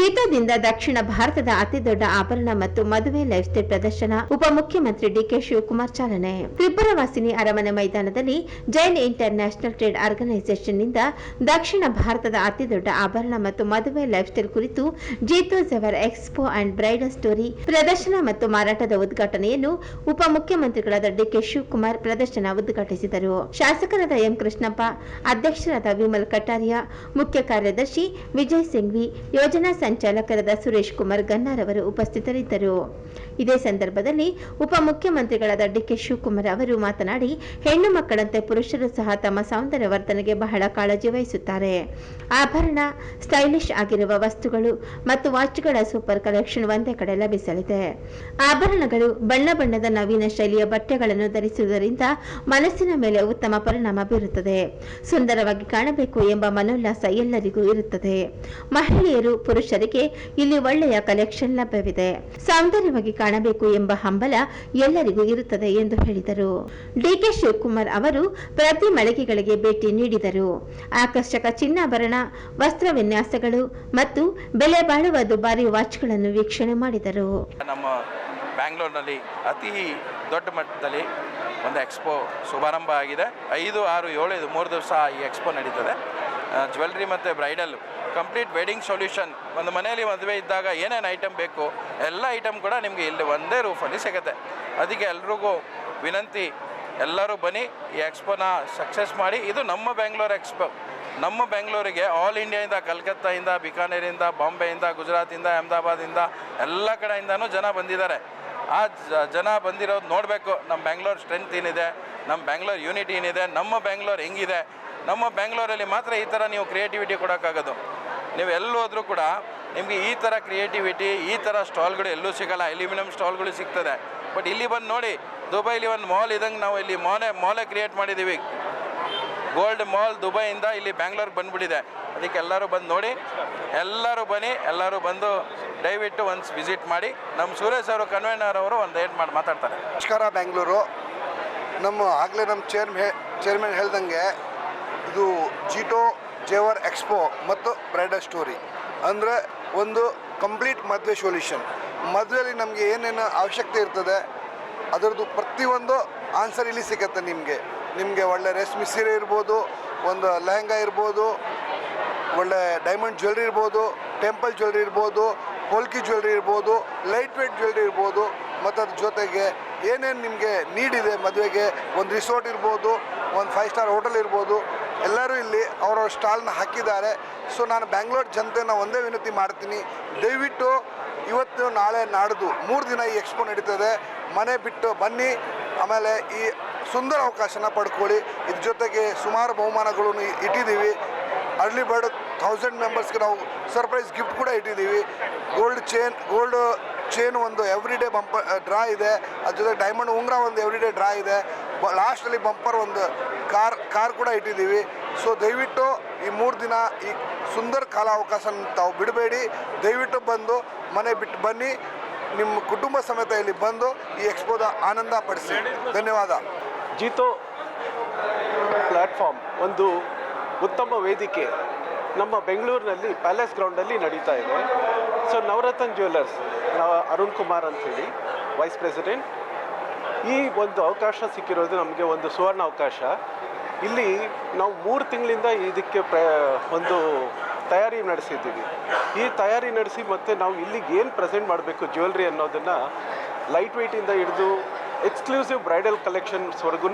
ಜೀತೋದಿಂದ ದಕ್ಷಿಣ ಭಾರತದ ಅತಿದೊಡ್ಡ ಆಭರಣ ಮತ್ತು ಮದುವೆ ಲೈಫ್ ಸ್ಟೈಲ್ ಪ್ರದರ್ಶನ ಉಪಮುಖ್ಯಮಂತ್ರಿ ಡಿಕೆ ಶಿವಕುಮಾರ್ ಚಾಲನೆ. ತ್ರಿಪುರವಾಸಿನಿ ಅರಮನೆ ಮೈದಾನದಲ್ಲಿ ಜೈನ್ ಇಂಟರ್ ನ್ಯಾಷನಲ್ ಟ್ರೇಡ್ ಆರ್ಗನೈಸೇಷನ್ನಿಂದ ದಕ್ಷಿಣ ಭಾರತದ ಅತಿದೊಡ್ಡ ಆಭರಣ ಮತ್ತು ಮದುವೆ ಲೈಫ್ ಸ್ಟೈಲ್ ಕುರಿತು JITO Zevar expo and bridal story ಪ್ರದರ್ಶನ ಮತ್ತು ಮಾರಾಟದ ಉದ್ಘಾಟನೆಯನ್ನು ಉಪಮುಖ್ಯಮಂತ್ರಿಗಳಾದ ಡಿಕೆ ಶಿವಕುಮಾರ್ ಪ್ರದರ್ಶನ ಉದ್ಘಾಟಿಸಿದರು. ಶಾಸಕರಾದ ಎಂ ಕೃಷ್ಣಪ್ಪ, ಅಧ್ಯಕ್ಷರಾದ ವಿಮಲ್ ಕಟಾರಿಯಾ ಮುಖ್ಯ ಕಾರ್ಯದರ್ಶಿ ವಿಜಯ್ ಸಿಂಗ್ವಿ ಯೋಜನಾ ಸಂಚಾಲಕರಾದ ಸುರೇಶ್ ಕುಮಾರ್ ಗನ್ನಾರ್ ಅವರು ಉಪಸ್ಥಿತರಿದ್ದರು. ಇದೇ ಸಂದರ್ಭದಲ್ಲಿ ಉಪಮುಖ್ಯಮಂತ್ರಿಗಳಾದ ಡಿಕೆ ಶಿವಕುಮಾರ್ ಅವರು ಮಾತನಾಡಿ, ಹೆಣ್ಣು ಮಕ್ಕಳಂತೆ ಪುರುಷರು ಸಹ ತಮ್ಮ ಸೌಂದರ್ಯ ವರ್ತನೆಗೆ ಬಹಳ ಕಾಳಜಿ ವಹಿಸುತ್ತಾರೆ. ಆಭರಣ, ಸ್ಟೈಲಿಶ್ ಆಗಿರುವ ವಸ್ತುಗಳು ಮತ್ತು ವಾಚ್ಗಳ ಸೂಪರ್ ಕಲೆಕ್ಷನ್ ಒಂದೇ ಕಡೆ ಲಭಿಸಲಿದೆ. ಆಭರಣಗಳು ಬಣ್ಣ ಬಣ್ಣದ ನವೀನ ಶೈಲಿಯ ಬಟ್ಟೆಗಳನ್ನು ಧರಿಸುವುದರಿಂದ ಮನಸ್ಸಿನ ಮೇಲೆ ಉತ್ತಮ ಪರಿಣಾಮ ಬೀರುತ್ತದೆ. ಸುಂದರವಾಗಿ ಕಾಣಬೇಕು ಎಂಬ ಮನೋಲ್ಲಾಸ ಎಲ್ಲರಿಗೂ ಇರುತ್ತದೆ. ಮಹಿಳೆಯರು ಪುರುಷರಿಗೆ ಇಲ್ಲಿ ಒಳ್ಳೆಯ ಕಲೆಕ್ಷನ್ ಲಭ್ಯವಿದೆ. ಸೌಂದರ್ಯವಾಗಿ ಕಾಣಬೇಕು ಎಂಬ ಹಂಬಲ ಎಲ್ಲರಿಗೂ ಇರುತ್ತದೆ ಎಂದು ಹೇಳಿದರು. ಡಿಕೆ ಶಿವಕುಮಾರ್ ಅವರು ಪ್ರತಿ ಮಳಿಗೆಗಳಿಗೆ ಭೇಟಿ ನೀಡಿದರು. ಆಕರ್ಷಕ ಚಿನ್ನಾಭರಣ ವಸ್ತ್ರ ವಿನ್ಯಾಸಗಳು ಮತ್ತು ಬೆಲೆ ಬಾಳುವ ದುಬಾರಿ ವಾಚ್ಗಳನ್ನು ವೀಕ್ಷಣೆ ಮಾಡಿದರು. ನಮ್ಮ ಬ್ಯಾಂಗ್ಳೂರಿನಲ್ಲಿ ಅತಿ ದೊಡ್ಡ ಮಟ್ಟದಲ್ಲಿ ಒಂದು ಎಕ್ಸ್ಪೋ ಶುಭಾರಂಭ ಆಗಿದೆ. ಐದು, ಆರು, ಏಳು ಮೂರು ದಿವಸ ಈ ಎಕ್ಸ್ಪೋ ನಡೀತದೆ. ಜ್ಯುವೆಲ್ರಿ ಮತ್ತು ಬ್ರೈಡಲ್ ಕಂಪ್ಲೀಟ್ ವೆಡ್ಡಿಂಗ್ ಸೊಲ್ಯೂಷನ್. ಒಂದು ಮನೆಯಲ್ಲಿ ಮದುವೆ ಇದ್ದಾಗ ಏನೇನು ಐಟಮ್ ಬೇಕು, ಎಲ್ಲ ಐಟಮ್ ಕೂಡ ನಿಮಗೆ ಇಲ್ಲಿ ಒಂದೇ ರೂಫಲ್ಲಿ ಸಿಗುತ್ತೆ. ಅದಕ್ಕೆ ಎಲ್ರಿಗೂ ವಿನಂತಿ, ಎಲ್ಲರೂ ಬನ್ನಿ, ಈ ಎಕ್ಸ್ಪೋನ ಸಕ್ಸಸ್ ಮಾಡಿ. ಇದು ನಮ್ಮ ಬೆಂಗಳೂರು ಎಕ್ಸ್ಪೋ. ನಮ್ಮ ಬೆಂಗಳೂರಿಗೆ ಆಲ್ ಇಂಡಿಯಾದಿಂದ ಕಲ್ಕತ್ತಾಯಿಂದ, ಬಿಕಾನೇರಿಂದ, ಬಾಂಬೆಯಿಂದ, ಗುಜರಾತಿಂದ ಅಹಮದಾಬಾದಿಂದ ಎಲ್ಲ ಕಡೆಯಿಂದನೂ ಜನ ಬಂದಿದ್ದಾರೆ. ಆ ಜನ ಬಂದಿರೋದು ನೋಡಬೇಕು. ನಮ್ಮ ಬೆಂಗಳೂರು ಸ್ಟ್ರೆಂತ್ ಏನಿದೆ ನಮ್ಮ ಬೆಂಗಳೂರು ಯೂನಿಟಿ ಏನಿದೆ, ನಮ್ಮ ಬೆಂಗಳೂರು ಹೆಂಗಿದೆ. ನಮ್ಮ ಬೆಂಗಳೂರಲ್ಲಿ ಮಾತ್ರ ಈ ಥರ ನೀವು ಕ್ರಿಯೇಟಿವಿಟಿ ಕೊಡೋಕ್ಕಾಗೋದು. ನೀವು ಎಲ್ಲೂ ಹೋದ್ರೂ ಕೂಡ ನಿಮಗೆ ಈ ಥರ ಕ್ರಿಯೇಟಿವಿಟಿ ಈ ಥರ ಸ್ಟಾಲ್ಗಳು ಎಲ್ಲೂ ಸಿಗಲ್ಲ. ಅಲ್ಯೂಮಿನಿಯಂ ಸ್ಟಾಲ್ಗಳು ಸಿಗ್ತದೆ. ಬಟ್ ಇಲ್ಲಿ ಬಂದು ನೋಡಿ, ದುಬೈಲಿ ಒಂದು ಮಾಲ್ ಇದಂಗೆ ನಾವು ಇಲ್ಲಿ ಮಾಲೆ ಮಾಲೇ ಕ್ರಿಯೇಟ್ ಮಾಡಿದ್ದೀವಿ ಗೋಲ್ಡ್ ಮಾಲ್ ದುಬೈಯಿಂದ ಇಲ್ಲಿ ಬ್ಯಾಂಗ್ಳೂರ್ಗೆ ಬಂದುಬಿಟ್ಟಿದೆ. ಅದಕ್ಕೆ ಎಲ್ಲರೂ ಬಂದು ನೋಡಿ, ಎಲ್ಲರೂ ಬನ್ನಿ, ಎಲ್ಲರೂ ಬಂದು ದಯವಿಟ್ಟು ಒನ್ಸ್ ವಿಸಿಟ್ ಮಾಡಿ. ನಮ್ಮ ಸುರೇಶ್ ಅವರು ಕನ್ವೇನರ್ ಅವರು ಒಂದು ಏಟ್ ಮಾಡಿ ಮಾತಾಡ್ತಾರೆ. ನಮಸ್ಕಾರ ಬ್ಯಾಂಗ್ಳೂರು ನಮ್ಮ ಆಗಲೇ ನಮ್ಮ ಚೇರ್ಮೆ ಚೇರ್ಮನ್ ಹೇಳ್ದಂಗೆ ಇದು ಜೀಟೋ ಜೇವರ್ ಎಕ್ಸ್ಪೋ ಮತ್ತು ಬ್ರೈಡಲ್ ಸ್ಟೋರಿ. ಅಂದರೆ ಒಂದು ಕಂಪ್ಲೀಟ್ ಮದುವೆ ಸೊಲ್ಯೂಷನ್. ಮದುವೆಯಲ್ಲಿ ನಮಗೆ ಏನೇನು ಅವಶ್ಯಕತೆ ಇರ್ತದೆ, ಅದರದ್ದು ಪ್ರತಿಯೊಂದು ಆನ್ಸರ್ ಇಲ್ಲಿ ಸಿಗುತ್ತೆ ನಿಮಗೆ. ನಿಮಗೆ ಒಳ್ಳೆ ರೇಷ್ಮೆ ಸೀರೆ ಇರ್ಬೋದು, ಒಂದು ಲೆಹಂಗಾ ಇರ್ಬೋದು, ಒಳ್ಳೆ ಡೈಮಂಡ್ ಜ್ಯುವೆಲ್ರಿ ಇರ್ಬೋದು ಟೆಂಪಲ್ ಜ್ಯುವೆಲ್ರಿ ಇರ್ಬೋದು ಹೋಲ್ಕಿ ಜ್ಯುವೆಲ್ರಿ ಇರ್ಬೋದು ಲೈಟ್ ವೇಟ್ ಜ್ಯುವೆಲ್ರಿ ಇರ್ಬೋದು, ಮತ್ತು ಅದ್ರ ಜೊತೆಗೆ ಏನೇನು ನಿಮಗೆ ನೀಡಿದೆ ಮದುವೆಗೆ, ಒಂದು ರಿಸೋರ್ಟ್ ಇರ್ಬೋದು, ಒಂದು ಫೈವ್ ಸ್ಟಾರ್ ಹೋಟೆಲ್ ಇರ್ಬೋದು ಎಲ್ಲರೂ ಇಲ್ಲಿ ಅವರವ್ರ ಸ್ಟಾಲ್ನ ಹಾಕಿದ್ದಾರೆ. ಸೊ ನಾನು ಬ್ಯಾಂಗ್ಳೂರ್ ಜನತೆನ ಒಂದೇ ವಿನಂತಿ ಮಾಡ್ತೀನಿ. ದಯವಿಟ್ಟು ಇವತ್ತು ನಾಳೆ ನಾಡ್ದು ಮೂರು ದಿನ ಈ ಎಕ್ಸ್ಪೋ ನಡೀತದೆ. ಮನೆ ಬಿಟ್ಟು ಬನ್ನಿ. ಆಮೇಲೆ ಈ ಸುಂದರ ಅವಕಾಶನ ಪಡ್ಕೊಳ್ಳಿ. ಇದ್ರ ಜೊತೆಗೆ ಸುಮಾರು ಬಹುಮಾನಗಳನ್ನು ಇಟ್ಟಿದ್ದೀವಿ. ಅರ್ಲಿ ಬರ್ಡ್ ಥೌಸಂಡ್ ಮೆಂಬರ್ಸ್ಗೆ ನಾವು ಸರ್ಪ್ರೈಸ್ ಗಿಫ್ಟ್ ಕೂಡ ಇಟ್ಟಿದ್ದೀವಿ. ಗೋಲ್ಡ್ ಚೇನ್ ಗೋಲ್ಡ್ ಚೇನ್ ಒಂದು ಎವ್ರಿ ಡೇ ಬಂಪ ಡ್ರಾ ಇದೆ. ಅದ್ರ ಜೊತೆ ಡೈಮಂಡ್ ಉಂಗುರ ಒಂದು ಎವ್ರಿ ಡೇ ಡ್ರಾ ಇದೆ. ಲಾಸ್ಟಲ್ಲಿ ಬಂಪರ್ ಒಂದು ಕಾರ್ ಕಾರ್ ಕೂಡ ಇಟ್ಟಿದ್ದೀವಿ. ಸೊ ದಯವಿಟ್ಟು ಈ ಮೂರು ದಿನ ಈ ಸುಂದರ ಕಾಲಾವಕಾಶ ತಾವು ಬಿಡಬೇಡಿ. ದಯವಿಟ್ಟು ಬಂದು ಮನೆ ಬಿಟ್ಟು ಬನ್ನಿ. ನಿಮ್ಮ ಕುಟುಂಬ ಸಮೇತ ಇಲ್ಲಿ ಬಂದು ಈ ಎಕ್ಸ್ಪೋದ ಆನಂದ ಪಡಿಸಿ. ಧನ್ಯವಾದ. ಜೀತೋ ಪ್ಲ್ಯಾಟ್ಫಾರ್ಮ್ ಒಂದು ಉತ್ತಮ ವೇದಿಕೆ ನಮ್ಮ ಬೆಂಗಳೂರಿನಲ್ಲಿ ಪ್ಯಾಲೇಸ್ ಗ್ರೌಂಡಲ್ಲಿ ನಡೀತಾ ಇದೆ. ಸೊ, ನವರತ್ನ ಜ್ಯುವೆಲ್ಲರ್ಸ್ ಅರುಣ್ ಕುಮಾರ್ ಹೇಳಿ ವೈಸ್ ಪ್ರೆಸಿಡೆಂಟ್ ಈ ಒಂದು ಅವಕಾಶ ಸಿಕ್ಕಿರೋದು ನಮಗೆ ಒಂದು ಸುವರ್ಣ ಅವಕಾಶ. ಇಲ್ಲಿ ನಾವು ಮೂರು ತಿಂಗಳಿಂದ ಇದಕ್ಕೆ ಪ್ರ ಒಂದು ತಯಾರಿ ನಡೆಸಿದ್ದೀವಿ. ಈ ತಯಾರಿ ನಡೆಸಿ ಮತ್ತು ನಾವು ಇಲ್ಲಿಗೆ ಏನು ಪ್ರೆಸೆಂಟ್ ಮಾಡಬೇಕು ಜ್ಯುವೆಲ್ರಿ ಅನ್ನೋದನ್ನು ಲೈಟ್ ವೆಯ್ಟಿಂದ ಹಿಡಿದು ಎಕ್ಸ್ಕ್ಲೂಸಿವ್ ಬ್ರೈಡಲ್ ಕಲೆಕ್ಷನ್ಸ್ವರೆಗೂ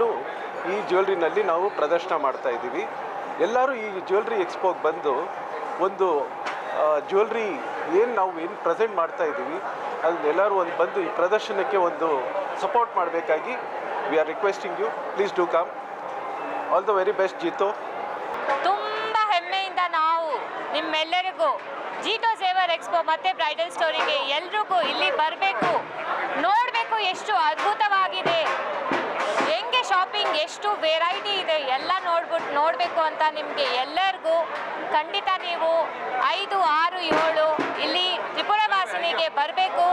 ಈ ಜ್ಯುವೆಲ್ರಿನಲ್ಲಿ ನಾವು ಪ್ರದರ್ಶನ ಮಾಡ್ತಾ ಇದ್ದೀವಿ. ಎಲ್ಲರೂ ಈ ಜ್ಯುವೆಲ್ರಿ ಎಕ್ಸ್ಪೋಗೆ ಬಂದು ಒಂದು ಜ್ಯುವೆಲ್ರಿ ಏನು ನಾವು ಏನು ಪ್ರೆಸೆಂಟ್ ಮಾಡ್ತಾ ಇದ್ದೀವಿ ಅದನ್ನೆಲ್ಲರೂ ಒಂದು ಬಂದು ಈ ಪ್ರದರ್ಶನಕ್ಕೆ ಒಂದು ಸಪೋರ್ಟ್ ಮಾಡಬೇಕಾಗಿ we are requesting you please do come all the very best JITO ತುಂಬ ಹೆಮ್ಮೆಯಿಂದ ನಾವು ನಿಮ್ಮೆಲ್ಲರಿಗೂ ಜೀಟೋ ಸೇವರ್ ಎಕ್ಸ್ಪೋ ಮತ್ತೆ ಬ್ರೈಡಲ್ ಸ್ಟೋರಿಗೆ ಎಲ್ರಿಗೂ ಇಲ್ಲಿ ಬರಬೇಕು, ನೋಡಬೇಕು ಎಷ್ಟು ಅದ್ಭುತವಾಗಿದೆ, ಹೆಂಗೆ ಶಾಪಿಂಗ್ ಎಷ್ಟು ವೆರೈಟಿ ಇದೆ ಎಲ್ಲ ನೋಡ್ಬಿಟ್ಟು ನೋಡಬೇಕು ಅಂತ ನಿಮಗೆ ಎಲ್ಲರಿಗೂ ಖಂಡಿತ ನೀವು ಐದು, ಆರು, ಏಳು ಇಲ್ಲಿ ತ್ರಿಪುರ ವಾಸಿನಿಗೆ ಬರಬೇಕು.